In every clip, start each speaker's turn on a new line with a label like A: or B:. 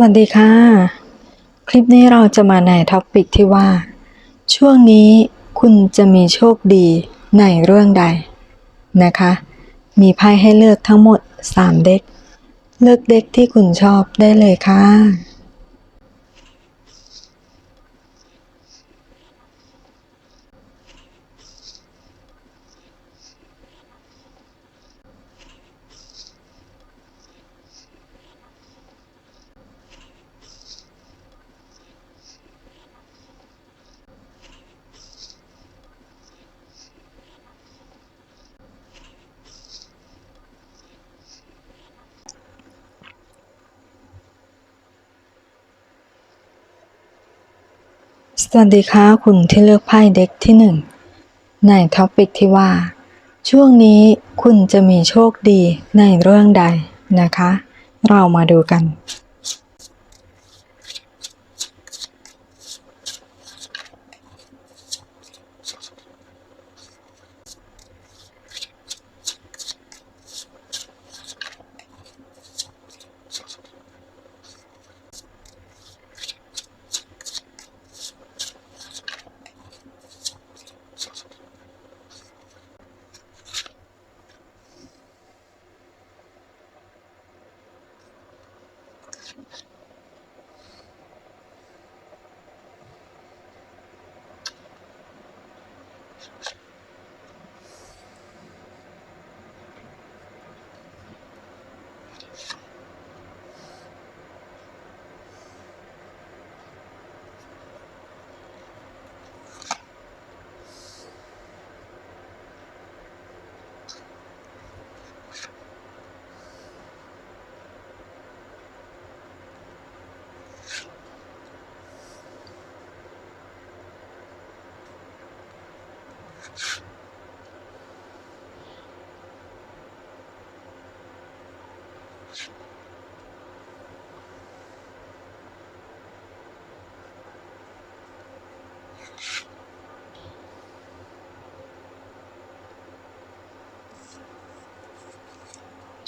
A: วัสดีค่ะ คลิปนี้เราจะมาในท็อปิกที่ว่า ช่วงนี้คุณจะมีโชคดีในเรื่องใดนะคะ มีไพ่ให้เลือกทั้งหมด 3 เด็ก เลือกเด็กที่คุณชอบได้เลยค่ะ สวัสดีค่ะคุณที่เลือกไพ่เด็กที่หนึ่งในท็อปิกที่ว่า ช่วงนี้คุณจะมีโชคดีในเรื่องใดนะคะ เรามาดูกัน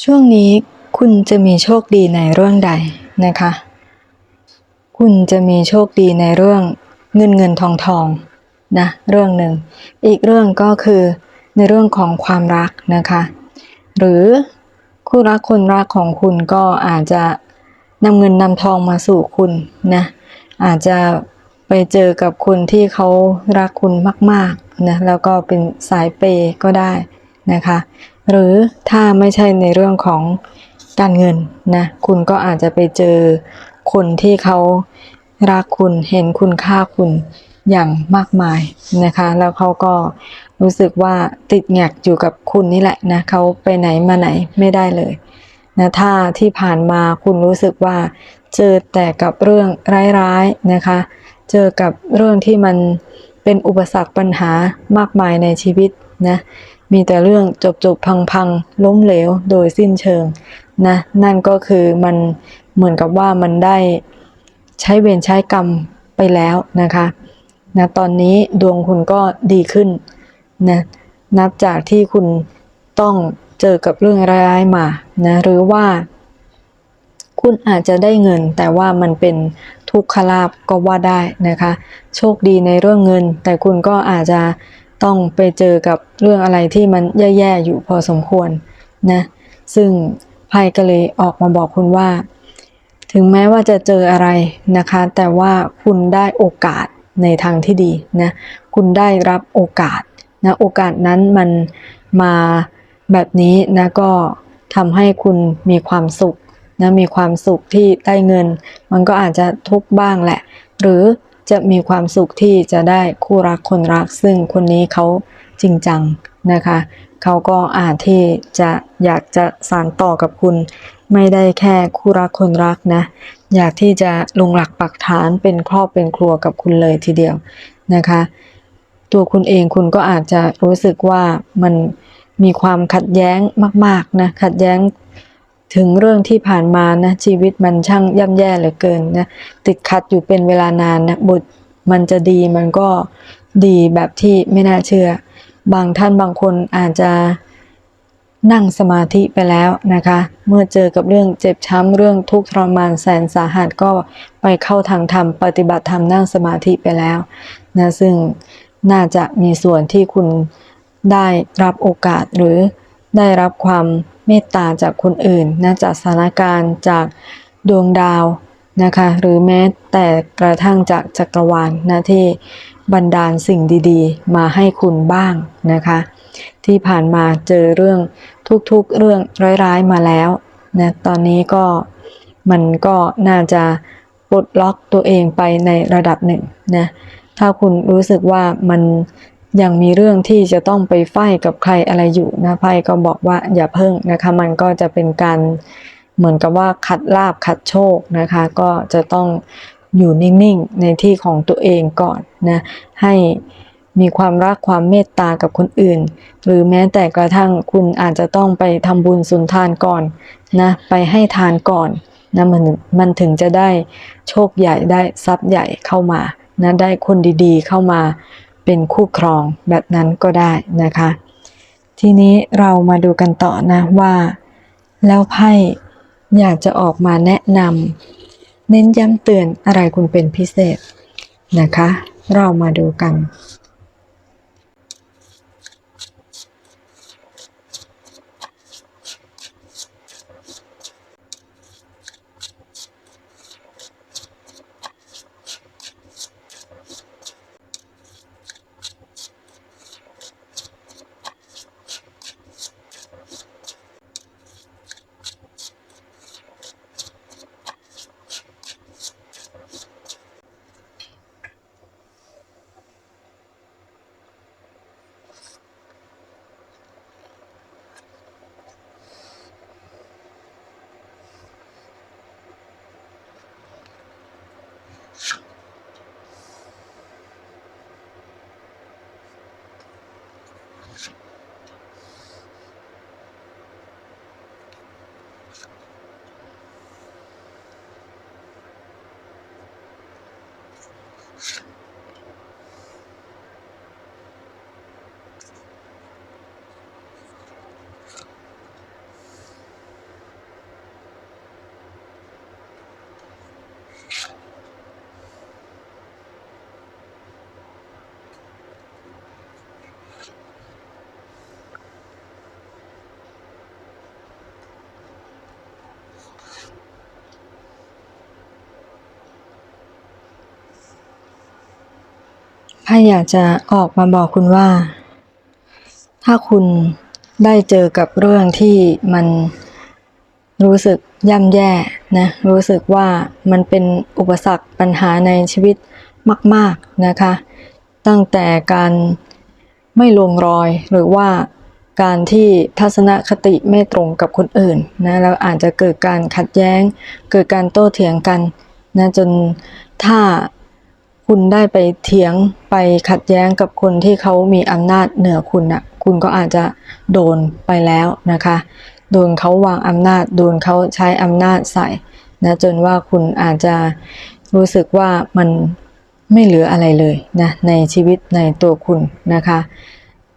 A: ช่วงนี้คุณจะมีโชคดีในเรื่องใดนะคะ คุณจะมีโชคดีในเรื่องเงินเงินทองทอง นะเรื่องหนึ่ง อีกเรื่องก็คือในเรื่องของความรักนะคะ หรือคู่รักคนรักของคุณก็อาจจะนำเงินนำทองมาสู่คุณนะอาจจะไปเจอกับคนที่เขารักคุณมากๆนะแล้วก็เป็นสายเปย์ก็ได้นะคะ หรือถ้าไม่ใช่ในเรื่องของการเงินนะคุณก็อาจจะไปเจอคนที่เขารักคุณเห็นคุณค่าคุณ อย่างมากมายนะคะ แล้วเขาก็รู้สึกว่าติดแงกอยู่กับคุณนี่แหละนะเขาไปไหนมาไหนไม่ได้เลยนะถ้าที่ผ่านมาคุณรู้สึกว่าเจอแต่กับเรื่องร้ายๆนะคะ เจอกับเรื่องที่มันเป็นอุปสรรคปัญหามากมายในชีวิตนะมีแต่เรื่องจบจบพังพังๆล้มเหลวโดยสิ้นเชิงนะนั่นก็คือมันเหมือนกับว่ามันได้ใช้เวรใช้กรรมไปแล้วนะคะ นะตอนนี้ดวงคุณก็ดีขึ้นนะนับจากที่คุณต้องเจอกับเรื่องร้ายๆมานะหรือว่า คุณอาจจะได้เงิน แต่ว่ามันเป็นทุกขลาบก็ว่าได้นะคะ โชคดีในเรื่องเงิน แต่คุณก็อาจจะต้องไปเจอกับเรื่องอะไรที่มันแย่ๆอยู่พอสมควรนะซึ่งไพ่ก็เลยออกมาบอกคุณว่า ถึงแม้ว่าจะเจออะไรนะคะ แต่ว่าคุณได้โอกาส ในทางที่ดีนะคุณได้รับโอกาสนะโอกาสนั้นมันมาแบบนี้นะก็ทำให้คุณมีความสุขนะมีความสุขที่ได้เงิน มันก็อาจจะทุกข์บ้างแหละ หรือจะมีความสุขที่จะได้คู่รักคนรัก ซึ่งคนนี้เขาจริงจังนะคะ เขาก็อาจที่จะอยากจะสานต่อกับคุณ ไม่ได้แค่คู่รักคนรักนะ อยากที่จะลงหลักปักฐานเป็นครอบเป็นครัวกับคุณเลยทีเดียวนะคะ ตัวคุณเองคุณก็อาจจะรู้สึกว่ามันมีความขัดแย้งมากๆนะขัดแย้งถึงเรื่องที่ผ่านมานะชีวิตมันช่างย่ำแย่เหลือเกินนะติดขัดอยู่เป็นเวลานานนะบุตรมันจะดีมันก็ดีแบบที่ไม่น่าเชื่อ บางท่านบางคนอาจจะ นั่งสมาธิไปแล้วนะคะ เมื่อเจอกับเรื่องเจ็บช้ำเรื่องทุกข์ทรมานแสนสาหัสก็ไปเข้าทางธรรมปฏิบัติธรรมนั่งสมาธิไปแล้วนะซึ่งน่าจะมีส่วนที่คุณได้รับโอกาสหรือได้รับความเมตตาจากคนอื่นนะจากสถานการณ์จากดวงดาวนะคะหรือแม้แต่กระทั่งจากจักรวาลนะที่บันดาลสิ่งดี ๆ มาให้คุณบ้างนะคะ ที่ผ่านมาเจอเรื่องทุกๆเรื่องร้ายๆมาแล้วนะตอนนี้ก็มันก็น่าจะปลดล็อกตัวเองไปในระดับหนึ่งนะถ้าคุณรู้สึกว่ามันยังมีเรื่องที่จะต้องไปไฟกับใครอะไรอยู่นะไพ่ก็บอกว่าอย่าเพิ่งนะคะมันก็จะเป็นการเหมือนกับว่าขัดลาบขัดโชคนะคะ ก็จะต้องอยู่นิ่งๆในที่ของตัวเองก่อนนะให้ มีความรักความเมตตากับคนอื่น หรือแม้แต่กระทั่งคุณอาจจะต้องไปทำบุญสุนทานก่อนนะไปให้ทานก่อนนะมันมันถึงจะได้โชคใหญ่ได้ทรัพย์ใหญ่เข้ามานะได้คนดีๆ เข้ามาเป็นคู่ครองแบบนั้นก็ได้นะคะ ทีนี้เรามาดูกันต่อนะว่า แล้วไพ่อยากจะออกมาแนะนำเน้นย้ำเตือนอะไรคุณเป็นพิเศษนะคะ เรามาดูกัน ไพ่อยากจะออกมาบอกคุณว่า ถ้าคุณได้เจอกับเรื่องที่มันรู้สึกย่ำแย่นะ รู้สึกว่ามันเป็นอุปสรรคปัญหาในชีวิตมาก ๆนะคะ ตั้งแต่การไม่ลงรอยหรือว่าการที่ทัศนคติไม่ตรงกับคนอื่นนะแล้วอาจจะเกิดการขัดแย้ง เกิดการโต้เถียงกันนะจนถ้า คุณได้ไปเถียงไปขัดแย้งกับคนที่เขามีอำนาจเหนือคุณน่ะคุณก็อาจจะโดนไปแล้วนะคะ โดนเขาวางอำนาจ โดนเขาใช้อำนาจใส่นะจนว่าคุณอาจจะรู้สึกว่ามันไม่เหลืออะไรเลยนะในชีวิตในตัวคุณนะคะ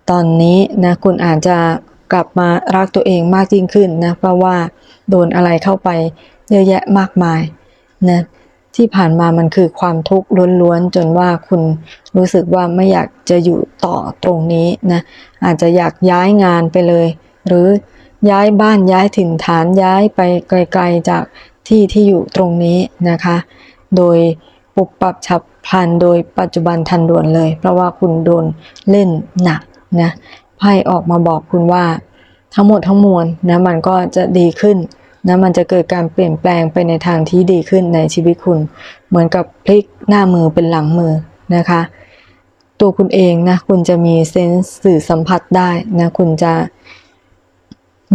A: ตอนนี้นะคุณอาจจะกลับมารักตัวเองมากยิ่งขึ้นนะเพราะว่าโดนอะไรเข้าไปเยอะแยะมากมายนะ ที่ผ่านมามันคือความทุกข์ล้วนๆจนว่าคุณรู้สึกว่าไม่อยากจะอยู่ต่อตรงนี้นะอาจจะอยากย้ายงานไปเลย หรือย้ายบ้านย้ายถิ่นฐานย้ายไปไกลๆจากที่ที่อยู่ตรงนี้นะคะ โดยปุบปับฉับพลันโดยปัจจุบันทันด่วนเลย เพราะว่าคุณโดนเล่นหนักนะไพ่ออกมาบอกคุณว่าทั้งหมดทั้งมวลนะมันก็จะดีขึ้น นะมันจะเกิดการเปลี่ยนแปลงไปในทางที่ดีขึ้นในชีวิตคุณ เหมือนกับพลิกหน้ามือเป็นหลังมือนะคะ ตัวคุณเองนะคุณจะมีเซนส์สื่อสัมผัสได้นะคุณจะ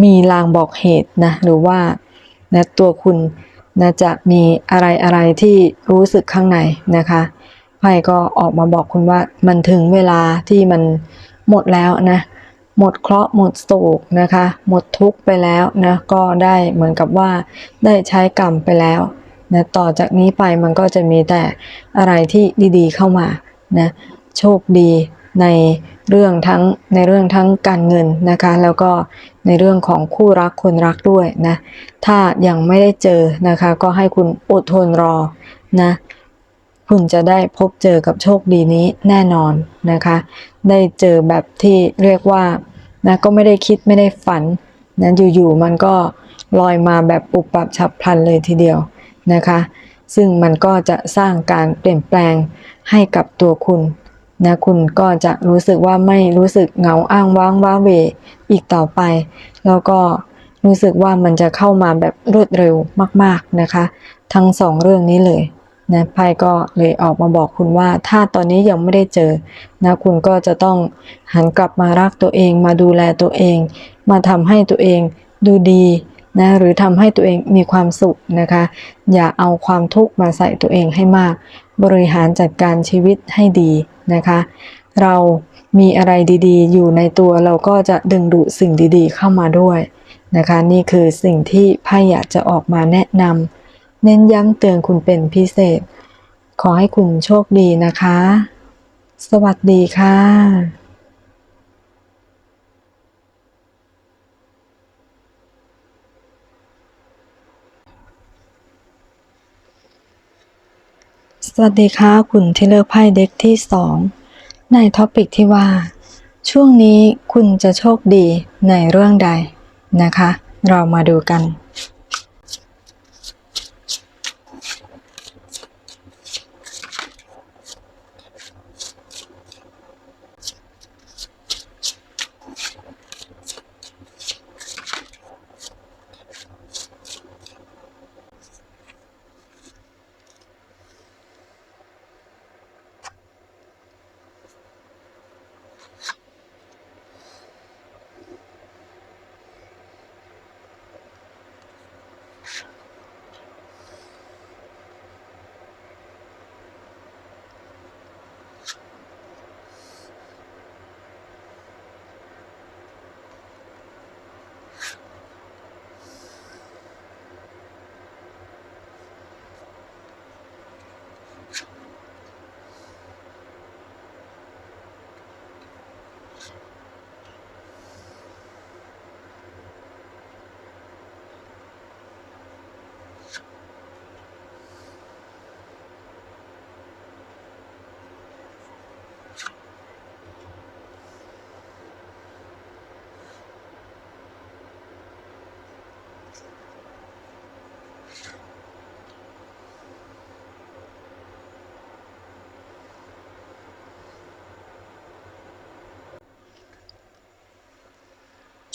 A: มีลางบอกเหตุนะหรือว่านะตัวคุณนะจะมีอะไรอะไรที่รู้สึกข้างในนะคะไพ่ก็ออกมาบอกคุณว่ามันถึงเวลาที่มันหมดแล้วนะ หมดเคราะห์หมดโศกนะคะ หมดทุกข์ไปแล้วนะก็ได้เหมือนกับว่าได้ใช้กรรมไปแล้วนะต่อจากนี้ไปมันก็จะมีแต่อะไรที่ดีๆเข้ามานะโชคดีในเรื่องทั้งในเรื่องทั้งการเงินนะคะ แล้วก็ในเรื่องของคู่รักคนรักด้วยนะถ้ายังไม่ได้เจอนะคะ ก็ให้คุณอดทนรอนะคุณจะได้พบเจอกับโชคดีนี้แน่นอนนะคะ ได้เจอแบบที่เรียกว่า นะก็ไม่ได้คิดไม่ได้ฝันนะอยู่ๆมันก็ลอยมาแบบปุบปับฉับพลันเลยทีเดียวนะคะ ซึ่งมันก็จะสร้างการเปลี่ยนแปลงให้กับตัวคุณนะคุณก็จะรู้สึกว่าไม่รู้สึกเหงาอ้างว้างว้าเวอีกต่อไป แล้วก็รู้สึกว่ามันจะเข้ามาแบบรวดเร็วมาก ๆนะคะ ทั้งสองเรื่องนี้เลย นะไพ่ก็เลยออกมาบอกคุณว่า ถ้าตอนนี้ยังไม่ได้เจอนะคุณก็จะต้องหันกลับมารักตัวเอง มาดูแลตัวเอง มาทำให้ตัวเองดูดีนะหรือทำให้ตัวเองมีความสุขนะคะ อย่าเอาความทุกข์มาใส่ตัวเองให้มาก บริหารจัดการชีวิตให้ดีนะคะ เรามีอะไรดีๆ อยู่ในตัวเราก็จะดึงดูดสิ่งดีๆ เข้ามาด้วยนะคะ นี่คือสิ่งที่ไพ่อยากจะออกมาแนะนำ เน้นย้ำเตือนคุณเป็นพิเศษ ขอให้คุณโชคดีนะคะ สวัสดีค่ะสวัสดีค่ะคุณที่เลือกไพ่เด็กที่สองในท็อปิกที่ว่า ช่วงนี้คุณจะโชคดีในเรื่องใดนะคะ เรามาดูกัน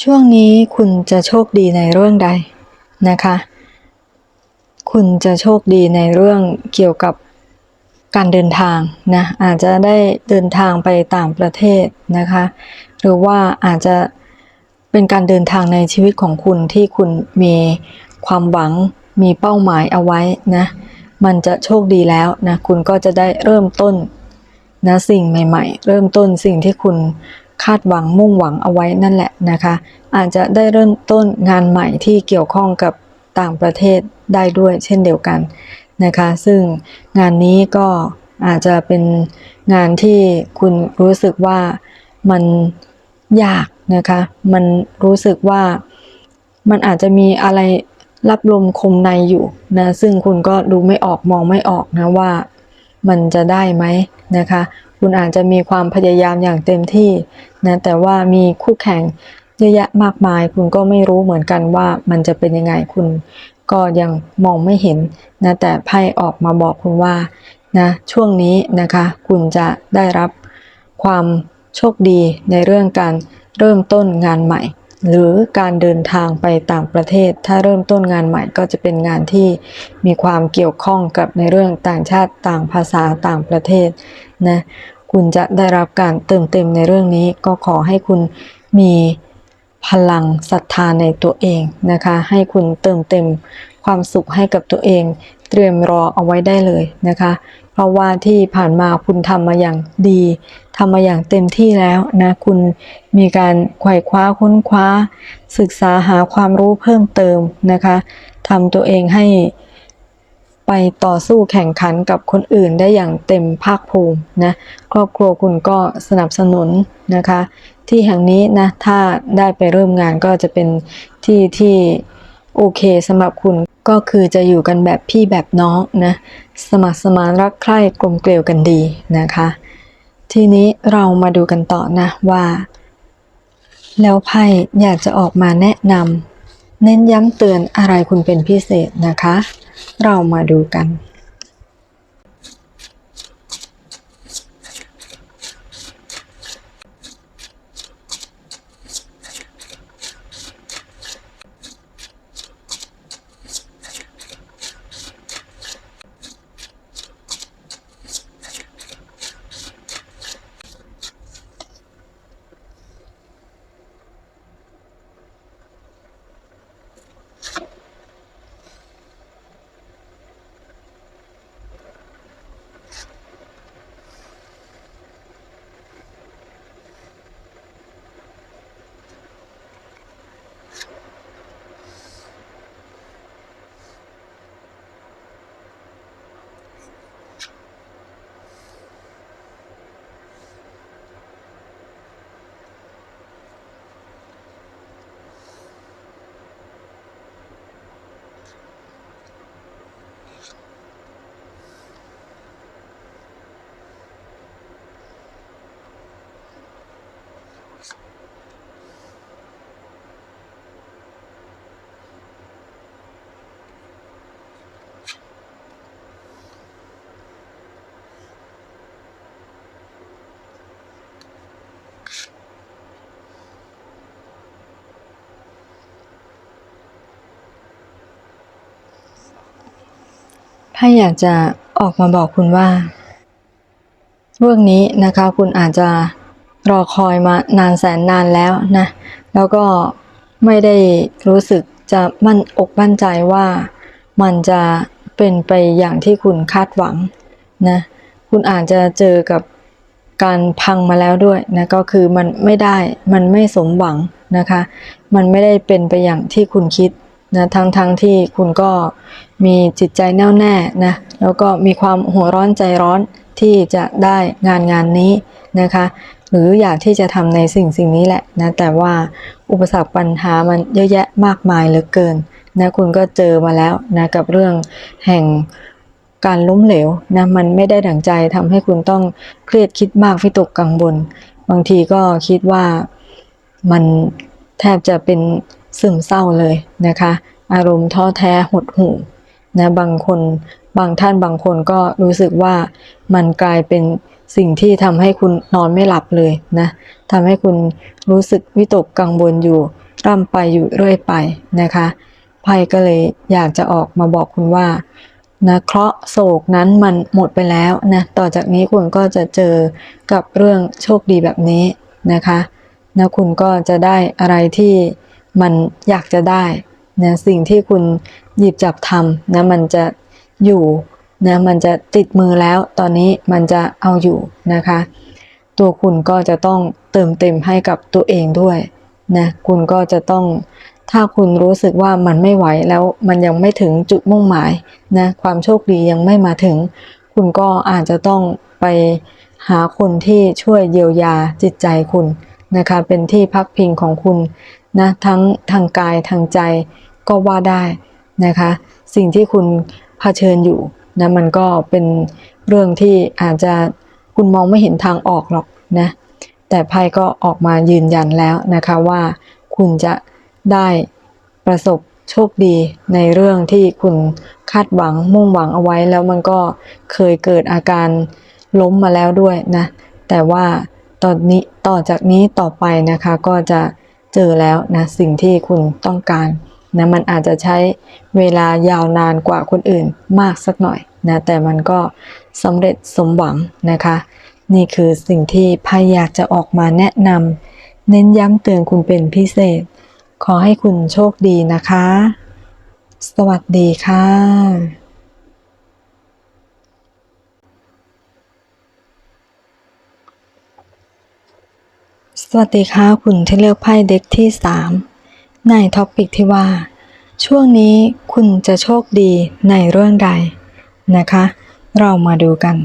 A: ช่วงนี้คุณจะโชคดีในเรื่องใดนะคะ คุณจะโชคดีในเรื่องเกี่ยวกับการเดินทางนะอาจจะได้เดินทางไปต่างประเทศนะคะ หรือว่าอาจจะเป็นการเดินทางในชีวิตของคุณที่คุณมีความหวังมีเป้าหมายเอาไว้นะมันจะโชคดีแล้วนะคุณก็จะได้เริ่มต้นนะสิ่งใหม่ ๆ เริ่มต้นสิ่งที่คุณ คาดหวังมุ่งหวังเอาไว้นั่นแหละนะคะ อาจจะได้เริ่มต้นงานใหม่ที่เกี่ยวข้องกับต่างประเทศได้ด้วยเช่นเดียวกันนะคะ ซึ่งงานนี้ก็อาจจะเป็นงานที่คุณรู้สึกว่ามันยากนะคะ มันรู้สึกว่ามันอาจจะมีอะไรรับลมคมในอยู่นะซึ่งคุณก็ดูไม่ออกมองไม่ออกนะว่ามันจะได้ไหมนะคะ คุณอาจจะมีความพยายามอย่างเต็มที่นะแต่ว่ามีคู่แข่งเยอะแยะมากมาย คุณก็ไม่รู้เหมือนกันว่ามันจะเป็นยังไงคุณก็ยังมองไม่เห็นนะแต่ไพ่ออกมาบอกคุณว่านะช่วงนี้นะคะคุณจะได้รับความโชคดีในเรื่องการเริ่มต้นงานใหม่ หรือการเดินทางไปต่างประเทศ ถ้าเริ่มต้นงานใหม่ก็จะเป็นงานที่มีความเกี่ยวข้องกับในเรื่องต่างชาติต่างภาษาต่างประเทศนะ คุณจะได้รับการเติมเต็มในเรื่องนี้ ก็ขอให้คุณมีพลังศรัทธาในตัวเองนะคะ ให้คุณเติมเต็มความสุขให้กับตัวเอง เตรียมรอเอาไว้ได้เลยนะคะ เพราะว่าที่ผ่านมาคุณทำมาอย่างดีทำมาอย่างเต็มที่แล้วนะคุณมีการไขว่คว้าค้นคว้า ศึกษาหาความรู้เพิ่มเติมนะคะทำตัวเองให้ ไปต่อสู้แข่งขันกับคนอื่นได้อย่างเต็มภาคภูมินะครอบครัวคุณก็สนับสนุนนะคะ ที่แห่งนี้นะถ้าได้ไปเริ่มงานก็จะเป็นที่ที่โอเคสำหรับคุณก็คือจะอยู่กันแบบพี่แบบน้องนะสมัครสมานรักใคร่กลมเกลียวกันดีนะคะ ทีนี้เรามาดูกันต่อนะว่า แล้วไพ่อยากจะออกมาแนะนำ เน้นย้ำเตือนอะไรคุณเป็นพิเศษนะคะ เรามาดูกัน ไพ่อยากจะออกมาบอกคุณว่า เรื่องนี้นะคะคุณอาจจะรอคอยมานานแสนนานแล้วนะ แล้วก็ไม่ได้รู้สึกจะมั่นอกมั่นใจว่ามันจะเป็นไปอย่างที่คุณคาดหวังนะ คุณอาจจะเจอกับการพังมาแล้วด้วยนะก็คือมันไม่ได้มันไม่สมหวังนะคะ มันไม่ได้เป็นไปอย่างที่คุณคิดนะทั้งทั้งที่คุณก็ มีจิตใจแน่วแน่นะแล้วก็มีความหัวร้อนใจร้อนที่จะได้งานงานนี้นะคะ หรืออยากที่จะทำในสิ่งสิ่งนี้แหละนะแต่ว่าอุปสรรคปัญหามันเยอะแยะมากมายเหลือเกินนะคุณก็เจอมาแล้วนะกับเรื่องแห่งการล้มเหลวนะมันไม่ได้ดั่งใจทำให้คุณต้องเครียดคิดมากวิตกกังวลบางทีก็คิดว่ามันแทบจะเป็นซึมเศร้าเลยนะคะ อารมณ์ท้อแท้หดหู่ นะบางคนบางท่านบางคนก็รู้สึกว่ามันกลายเป็นสิ่งที่ทำให้คุณนอนไม่หลับเลยนะทำให้คุณรู้สึกวิตกกังวลอยู่ร่ำไปอยู่เรื่อยไปนะคะไพ่ก็เลยอยากจะออกมาบอกคุณว่านะเคราะห์โศกนั้นมันหมดไปแล้วนะต่อจากนี้คุณก็จะเจอกับเรื่องโชคดีแบบนี้นะคะนะคุณก็จะได้อะไรที่มันอยากจะได้ นะสิ่งที่คุณหยิบจับทำนะมันจะอยู่นะมันจะติดมือแล้ว ตอนนี้มันจะเอาอยู่นะคะ ตัวคุณก็จะต้องเติมเต็มให้กับตัวเองด้วยนะคุณก็จะต้องถ้าคุณรู้สึกว่ามันไม่ไหวแล้วมันยังไม่ถึงจุดมุ่งหมายนะความโชคดียังไม่มาถึง คุณก็อาจจะต้องไปหาคนที่ช่วยเยียวยาจิตใจคุณนะคะ เป็นที่พักพิงของคุณนะทั้งทางกายทางใจ ก็ว่าได้นะคะ สิ่งที่คุณเผชิญอยู่นะมันก็เป็นเรื่องที่อาจจะคุณมองไม่เห็นทางออกหรอกนะแต่ไพ่ก็ออกมายืนยันแล้วนะคะว่าคุณจะได้ประสบโชคดีในเรื่องที่คุณคาดหวังมุ่งหวังเอาไว้แล้วมันก็เคยเกิดอาการล้มมาแล้วด้วยนะแต่ว่าตอนนี้ต่อจากนี้ต่อไปนะคะก็จะเจอแล้วนะสิ่งที่คุณต้องการ นะมันอาจจะใช้เวลายาวนานกว่าคนอื่นมากสักหน่อยนะแต่มันก็สำเร็จสมหวังนะคะ นี่คือสิ่งที่พายอยากจะออกมาแนะนำเน้นย้ำเตือนคุณเป็นพิเศษ ขอให้คุณโชคดีนะคะ สวัสดีค่ะสวัสดีค่ะ คุณที่เลือกไพ่เด็กที่ 3 ในท็อปิกที่ว่า ช่วงนี้คุณจะโชคดีในเรื่องใดนะคะ เรามาดูกัน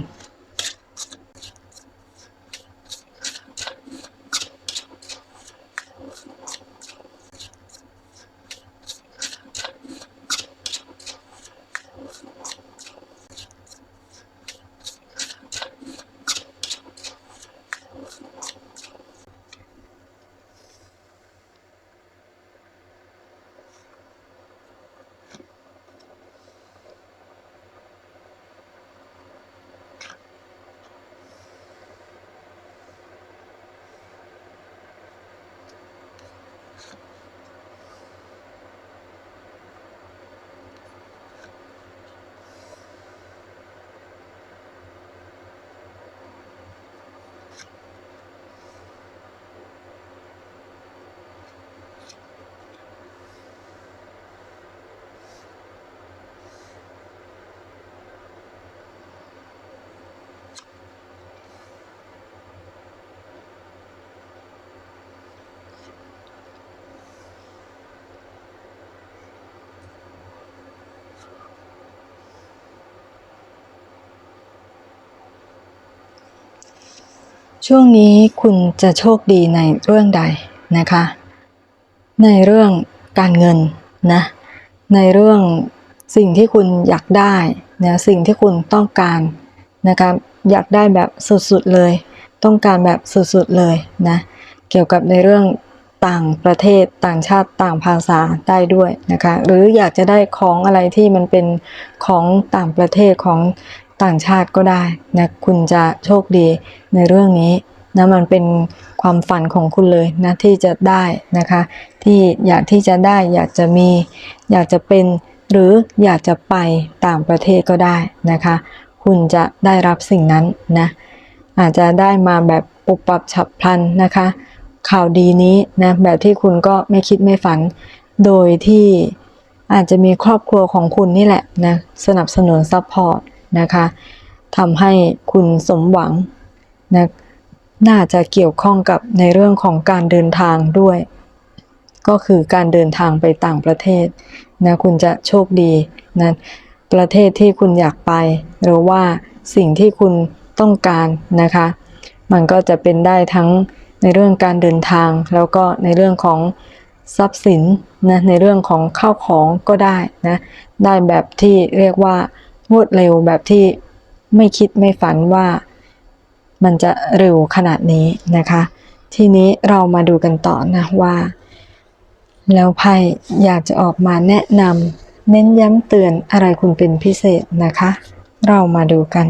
A: ช่วงนี้คุณจะโชคดีในเรื่องใดนะคะ ในเรื่องการเงินนะ ในเรื่องสิ่งที่คุณอยากได้นะสิ่งที่คุณต้องการนะคะอยากได้แบบสุดๆเลย ต้องการแบบสุดๆเลยนะ เกี่ยวกับในเรื่องต่างประเทศต่างชาติต่างภาษาได้ด้วยนะคะ หรืออยากจะได้ของอะไรที่มันเป็นของต่างประเทศของ ต่างชาติก็ได้นะคุณจะโชคดีในเรื่องนี้นะมันเป็นความฝันของคุณเลยนะที่จะได้นะคะที่อยากที่จะได้อยากจะมี อยากจะเป็นหรืออยากจะไปต่างประเทศก็ได้นะคะ คุณจะได้รับสิ่งนั้นนะอาจจะได้มาแบบปุบปับฉับพลันนะคะ ข่าวดีนี้นะแบบที่คุณก็ไม่คิดไม่ฝัน โดยที่อาจจะมีครอบครัวของคุณนี่แหละนะสนับสนุนซัพพอร์ต นะคะทำให้คุณสมหวังนะน่าจะเกี่ยวข้องกับในเรื่องของการเดินทางด้วย ก็คือการเดินทางไปต่างประเทศนะคุณจะโชคดีนะประเทศที่คุณอยากไป หรือว่าสิ่งที่คุณต้องการนะคะ มันก็จะเป็นได้ทั้งในเรื่องการเดินทาง แล้วก็ในเรื่องของทรัพย์สินนะในเรื่องของข้าวของก็ได้นะได้แบบที่เรียกว่า รวดเร็วแบบที่ไม่คิดไม่ฝันว่ามันจะเร็วขนาดนี้นะคะ ทีนี้เรามาดูกันต่อนะว่า แล้วไพ่อยากจะออกมาแนะนำเน้นย้ำเตือนอะไรคุณเป็นพิเศษนะคะ เรามาดูกัน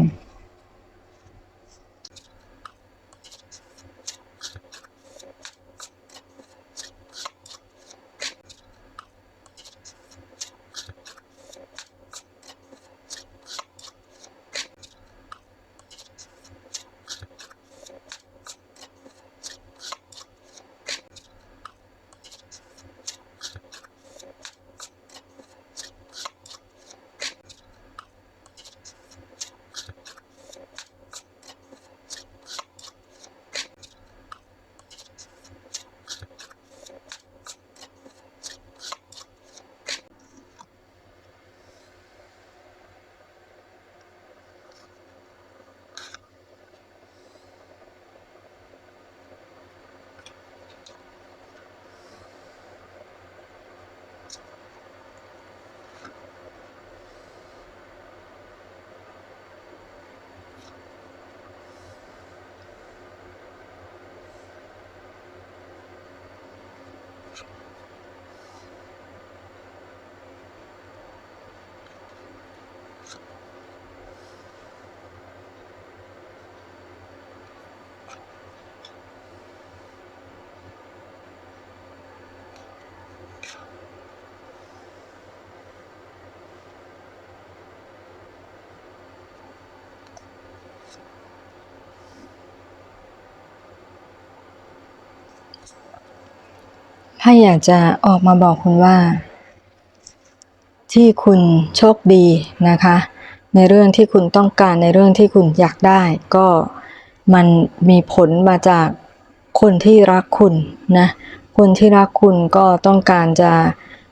A: ถ้าอยากจะออกมาบอกคุณว่า ที่คุณโชคดีนะคะ ในเรื่องที่คุณต้องการในเรื่องที่คุณอยากได้ ก็มันมีผลมาจากคนที่รักคุณนะคนที่รักคุณก็ต้องการจะ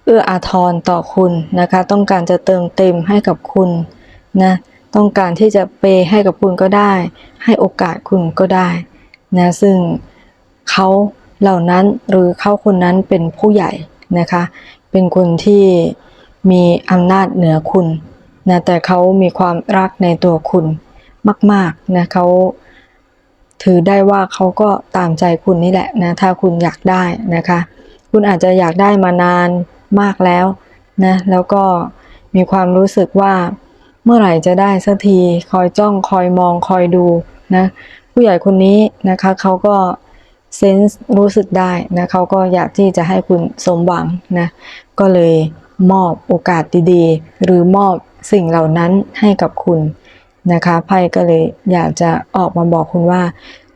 A: เอื้ออาทรต่อคุณนะคะ ต้องการจะเติมเต็มให้กับคุณนะต้องการที่จะเปย์ให้กับคุณก็ได้ ให้โอกาสคุณก็ได้นะซึ่งเขา เหล่านั้นหรือเขาคนนั้นเป็นผู้ใหญ่นะคะ เป็นคนที่มีอำนาจเหนือคุณนะแต่เขามีความรักในตัวคุณมากๆนะเขาถือได้ว่าเขาก็ตามใจคุณนี่แหละนะถ้าคุณอยากได้นะคะ คุณอาจจะอยากได้มานานมากแล้วนะแล้วก็มีความรู้สึกว่าเมื่อไหร่จะได้สักทีคอยจ้องคอยมองคอยดูนะผู้ใหญ่คนนี้นะคะเขาก็ เซนส์รู้สึกได้นะเขาก็อยากที่จะให้คุณสมหวังนะก็เลยมอบโอกาสดีๆ หรือมอบสิ่งเหล่านั้นให้กับคุณนะคะไพ่ก็เลยอยากจะออกมาบอกคุณว่า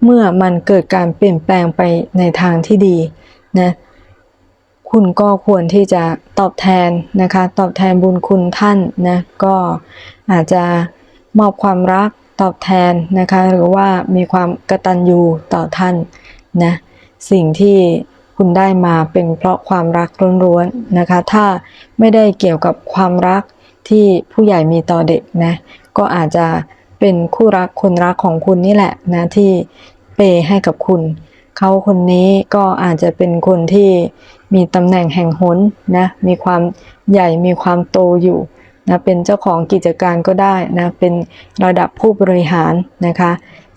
A: เมื่อมันเกิดการเปลี่ยนแปลงไปในทางที่ดีนะคุณก็ควรที่จะตอบแทนนะคะ ตอบแทนบุญคุณท่านนะก็อาจจะมอบความรักตอบแทนนะคะ หรือว่ามีความกระตัญญูต่อท่าน นะสิ่งที่คุณได้มาเป็นเพราะความรักล้วนๆนะคะ ถ้าไม่ได้เกี่ยวกับความรักที่ผู้ใหญ่มีต่อเด็กนะก็อาจจะเป็นคู่รักคนรักของคุณนี่แหละนะที่เปย์ให้กับคุณ เขาคนนี้ก็อาจจะเป็นคนที่มีตำแหน่งแห่งหนนะมีความใหญ่มีความโตอยู่นะเป็นเจ้าของกิจการก็ได้นะเป็นระดับผู้บริหารนะคะ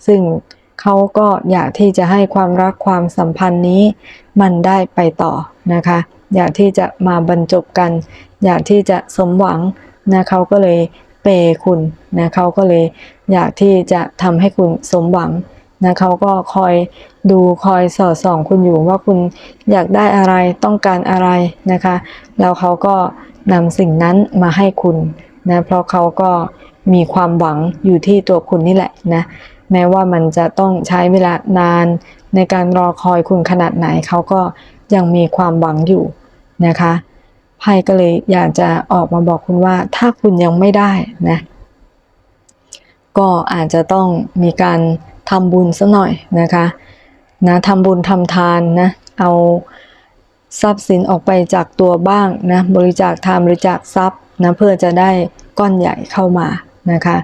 A: ซึ่ง เขาก็อยากที่จะให้ความรักความสัมพันธ์นี้มันได้ไปต่อนะคะ อยากที่จะมาบรรจบกัน อยากที่จะสมหวังนะเขาก็เลยเปย์คุณนะเขาก็เลยอยากที่จะทำให้คุณสมหวังนะเขาก็คอยดูคอยสอดส่องคุณอยู่ว่าคุณอยากได้อะไรต้องการอะไรนะคะแล้วเขาก็นำสิ่งนั้นมาให้คุณนะเพราะเขาก็มีความหวังอยู่ที่ตัวคุณนี่แหละนะ แม้ว่ามันจะต้องใช้เวลานานในการรอคอยคุณขนาดไหนเขาก็ยังมีความหวังอยู่นะคะไพ่ก็เลยอยากจะออกมาบอกคุณว่า ถ้าคุณยังไม่ได้นะก็อาจจะต้องมีการทำบุญสักหน่อยนะคะนะทำบุญทำทานนะเอาทรัพย์สินออกไปจากตัวบ้างนะบริจาคทานบริจาคทรัพย์นะเพื่อจะได้ก้อนใหญ่เข้ามานะคะ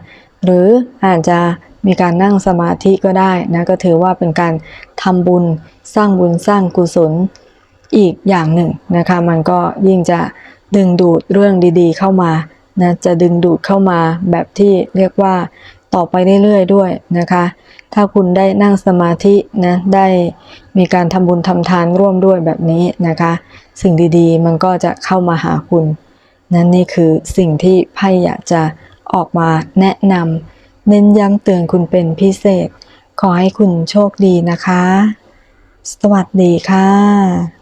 A: หรืออาจจะ มีการนั่งสมาธิก็ได้นะก็ถือว่าเป็นการทำบุญสร้างบุญสร้างกุศลอีกอย่างหนึ่งนะคะ มันก็ยิ่งจะดึงดูดเรื่องดีๆ เข้ามานะจะดึงดูดเข้ามาแบบที่เรียกว่าต่อไปเรื่อยๆด้วยนะคะ ถ้าคุณได้นั่งสมาธินะได้มีการทำบุญทำทานร่วมด้วยแบบนี้นะคะ สิ่งดีๆ มันก็จะเข้ามาหาคุณ นั่นนี่คือสิ่งที่ไพ่อยากจะออกมาแนะนำ เน้นย้ำเตือนคุณเป็นพิเศษ ขอให้คุณโชคดีนะคะ สวัสดีค่ะ